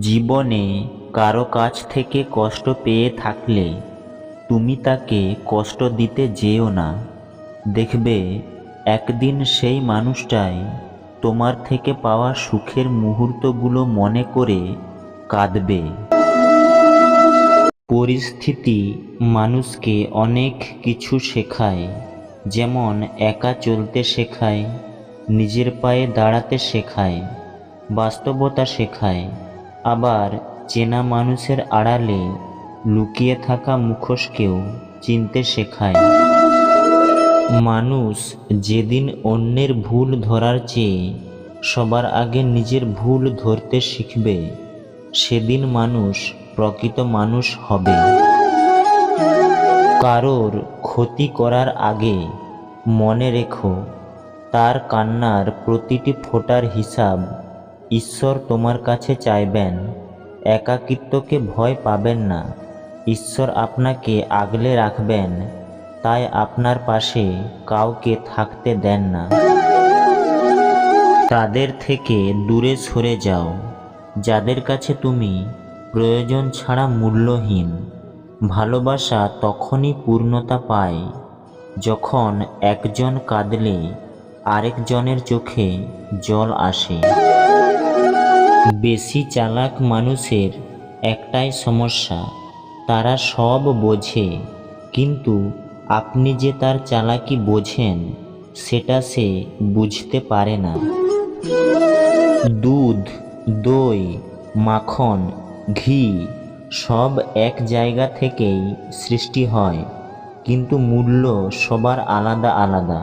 জীবনে কারও কাছ থেকে কষ্ট পেয়ে থাকলে তুমি তাকে কষ্ট দিতে যেও না। দেখবে, একদিন সেই মানুষটাই তোমার থেকে পাওয়া সুখের মুহূর্তগুলো মনে করে কাঁদবে। পরিস্থিতি মানুষকে অনেক কিছু শেখায়, যেমন একা চলতে শেখায়, নিজের পায়ে দাঁড়াতে শেখায়। বাস্তবতা শেখায়। আবার চেনা মানুষের আড়ালে লুকিয়ে থাকা মুখোশকেও চিনতে শেখায়। মানুষ যেদিন অন্যের ভুল ধরার চেয়ে সবার আগে নিজের ভুল ধরতে শিখবে, সেদিন মানুষ প্রকৃত মানুষ হবে। কারোর ক্ষতি করার আগে মনে রেখো, তার কান্নার প্রতিটি ফোঁটার হিসাব ঈশ্বর তোমার কাছে চাইবেন, একাকিত্বকে ভয় পাবেন না। ঈশ্বর আপনাকে আগলে রাখবেন, তাই আপনার পাশে কাউকে থাকতে দেন না। তাদের থেকে দূরে সরে যাও, যাদের কাছে তুমি প্রয়োজন ছাড়া মূল্যহীন। ভালোবাসা তখনই পূর্ণতা পায়, যখন একজন কাঁদলে আরেকজনের চোখে জল আসে। বেশি চালাক মানুষের একটাই সমস্যা, তারা সব বোঝে। কিন্তু আপনি যে তার চালাকি বোঝেন, সেটা সে বুঝতে পারে না। দুধ, দই, মাখন, ঘি সব এক জায়গা থেকেই সৃষ্টি হয়, কিন্তু মূল্য সবার আলাদা আলাদা।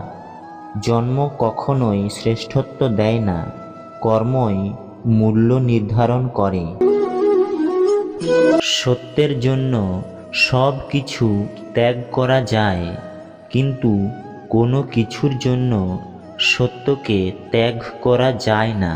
জন্ম কখনোই শ্রেষ্ঠত্ব দেয় না, কর্মই মূল্য নির্ধারণ করে। সত্যের জন্য সব কিছু ত্যাগ করা যায়, কিন্তু কোনো কিছুর জন্য সত্যকে ত্যাগ করা যায় না।